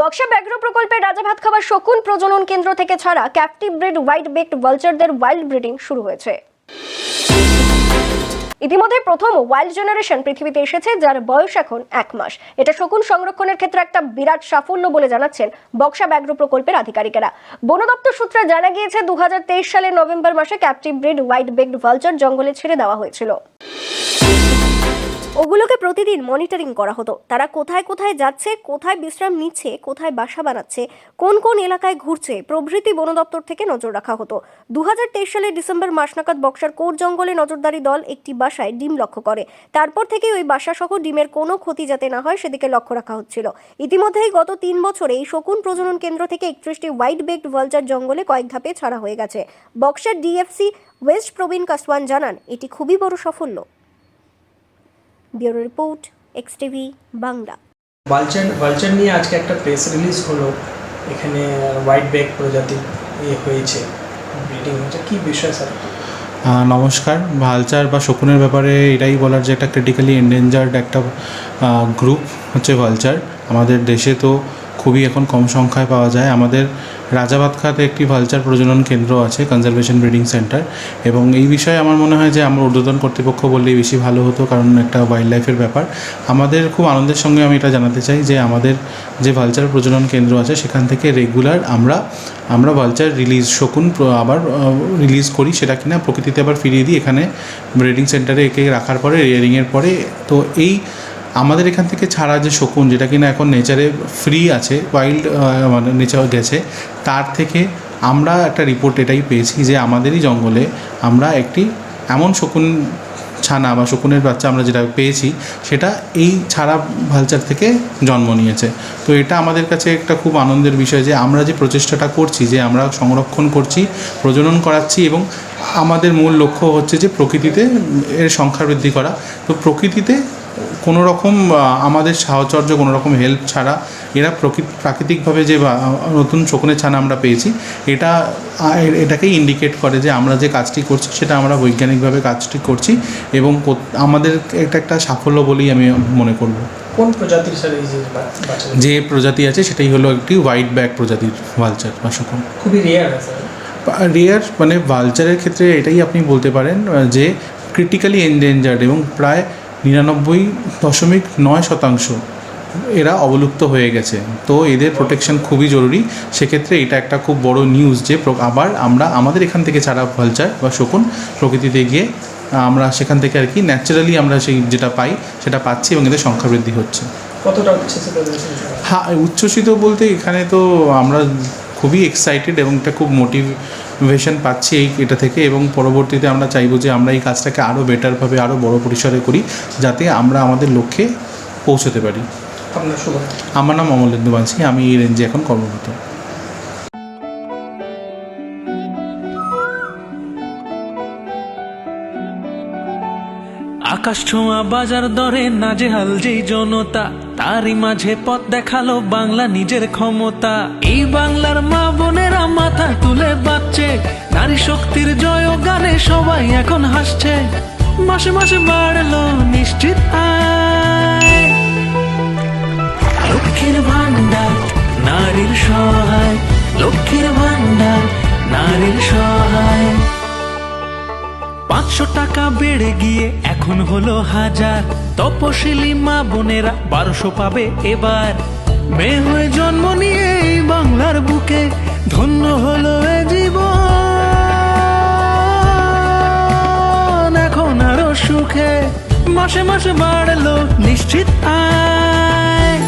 বক্সা ব্যাঘ্র প্রকল্পে রাজাভাত খাবার শকুন প্রজনন কেন্দ্র থেকে ছাড়া ক্যাপটিভ ব্রিড হোয়াইট বেকড ভালচারদের ওয়াইল্ড ব্রিডিং শুরু হয়েছে। ইতিমধ্যে প্রথম ওয়াইল্ড জেনারেশন পৃথিবীতে এসেছে, যার বয়স এখন এক মাস। এটা শকুন সংরক্ষণের ক্ষেত্রে একটা বিরাট সাফল্য বলে জানাচ্ছেন বক্সা ব্যাঘ্র প্রকল্পের আধিকারিকেরা। বন দপ্তর সূত্রে জানা গিয়েছে দু হাজার তেইশ সালের নভেম্বর মাসে captive breed white backed vulture জঙ্গলে ছেড়ে দেওয়া হয়েছিল। ওগুলোকে প্রতিদিন মনিটরিং করা হতো। তারা কোথায় কোথায় যাচ্ছে, কোথায় বিশ্রাম নিচ্ছে, কোথায় বাসা বানাচ্ছে, কোন কোন এলাকায় ঘুরছে, প্রভৃতি বন দপ্তর থেকে নজর রাখা হতো। দু সালের ডিসেম্বর মাস নাগাদ বক্সার কোর জঙ্গলে নজরদারি দল একটি বাসায় ডিম লক্ষ্য করে। তারপর থেকে ওই বাসা সহ ডিমের কোনো ক্ষতি যাতে না হয় সেদিকে লক্ষ্য রাখা হচ্ছিল। ইতিমধ্যেই গত তিন বছরে এই শকুন প্রজনন কেন্দ্র থেকে একত্রিশটি হোয়াইট বেকড ভালচার জঙ্গলে কয়েক ধাপে ছাড়া হয়ে গেছে। Boxer DFC West Praveen Kaswan জানান, এটি খুবই বড় সাফল্য। Bureau report X TV Bangla. Vulture vulture নিয়ে আজকে একটা প্রেস রিলিজ হলো। এখানে হোয়াইট ব্যাগ প্রজাতি ইয়ে হয়েছে। ব্রিডিং হয়েছে কি বিষয় স্যার নমস্কার। ভালচার বা শকুনের ব্যাপারে এটাই বলার যে একটা ক্রিটিক্যালি এন্ডেঞ্জার্ড একটা গ্রুপ হচ্ছে ভালচার। আমাদের দেশে তো খুবই এখন কম সংখ্যায় পাওয়া যায়। আমাদের রাজাবাদখাতে একটি ভালচার প্রজনন কেন্দ্র আছে কনজারভেশন ব্রিডিং সেন্টার এবং এই বিষয়ে আমার মনে হয় যে আমরা ঊর্ধ্বতন কর্তৃপক্ষ বললেই বেশি ভালো হতো, কারণ একটা ওয়াইল্ড লাইফের ব্যাপার। আমাদের খুব আনন্দের সঙ্গে আমি এটা জানাতে চাই যে আমাদের যে ভালচার প্রজনন কেন্দ্র আছে, সেখান থেকে রেগুলার আমরা আমরা ভালচার রিলিজ শকুন, আবার রিলিজ করি সেটা কিনা প্রকৃতিতে আবার ফিরিয়ে দিই। এখানে ব্রিডিং সেন্টারে একে রাখার পরে রিয়ারিংয়ের পরে। তো এই আমাদের এখান থেকে ছাড়া যে শকুন, যেটা কিনা এখন নেচারে ফ্রি আছে ওয়াইল্ড মানে নেচার গেছে, তার থেকে আমরা একটা রিপোর্ট এটাই পেয়েছি যে আমাদেরই জঙ্গলে আমরা একটি এমন শকুন ছানা বা শকুনের বাচ্চা আমরা যেটা পেয়েছি, সেটা এই ছাড়া ভালচার থেকে জন্ম নিয়েছে। তো এটা আমাদের কাছে একটা খুব আনন্দের বিষয় যে আমরা যে প্রচেষ্টাটা করছি, যে আমরা সংরক্ষণ করছি, প্রজনন করাচ্ছি এবং আমাদের মূল লক্ষ্য হচ্ছে যে প্রকৃতিতে এর সংখ্যা বৃদ্ধি করা। তো প্রকৃতিতে কোনো রকম আমাদের সাহচর্য কোনো রকম হেল্প ছাড়া এরা প্রকৃতি প্রাকৃতিকভাবে যে বা- নতুন শকুনের ছানা আমরা পেয়েছি এটা এটাকেই ইন্ডিকেট করে যে আমরা যে কাজটি করছি সেটা আমরা বৈজ্ঞানিকভাবে কাজটি করছি এবং আমাদের এটা একটা সাফল্য বলেই আমি মনে করব। কোন প্রজাতির স্যার এই যে প্রজাতি আছে সেটাই হলো একটি হোয়াইট ব্যাক প্রজাতির ভালচার বা শকুন। খুবই রেয়ার রেয়ার মানে ভালচারের ক্ষেত্রে এটাই আপনি বলতে পারেন যে ক্রিটিক্যালি এন্ডেঞ্জার্ড এবং প্রায় নিরানব্বই দশমিক নয় শতাংশ এরা অবলুপ্ত হয়ে গেছে। তো এদের প্রোটেকশন খুবই জরুরি। সেক্ষেত্রে এটা একটা খুব বড় নিউজ যে আবার আমরা আমাদের এখান থেকে ছাড়া ভালচার বা শকুন প্রকৃতিতে গিয়ে আমরা সেখান থেকে আর কি ন্যাচারালি আমরা সেই যেটা পাই সেটা পাচ্ছি এবং এদের সংখ্যা বৃদ্ধি হচ্ছে। কতটা হ্যাঁ উচ্ছ্বসিত বলতে এখানে তো আমরা খুবই এক্সাইটেড এবং এটা খুব মোটিভেশন পাচ্ছি এই এটা থেকে এবং পরবর্তীতে আমরা চাইব যে আমরা এই কাজটাকে আরও বেটারভাবে আরও বড় পরিসরে করি যাতে আমরা আমাদের লক্ষ্যে পৌঁছতে পারি। আমার নাম অমলেন্দু বাঞ্ছি আমি এই রেঞ্জে এখন কর্মরত। আকাশ ছোঁয়া বাজার দরে নাজেহাল যেই জনতা তারই মাঝে পথ দেখাল বাংলা নিজের ক্ষমতা। এই বাংলার মা বোনেরা মাথা তুলে নারী শক্তির জয় গানে সবাই এখন হাসছে। মাসে মাসে বাড়লো নিশ্চিত লক্ষ্মীর ভান্ডার নারীর সহায়। লক্ষ্মীর ভান্ডার নারীর সহায়। পাঁচশো টাকা বেড়ে গিয়ে এখন হলো হাজার। তপশিলি মা বোনেরা বারোশো পাবে এবার। মেয়ে হয়ে জন্ম নিয়ে বাংলার বুকে ধন্য হলো জীবন। সুখে মাসে মাসে বাড়লো নিশ্চিত আয়।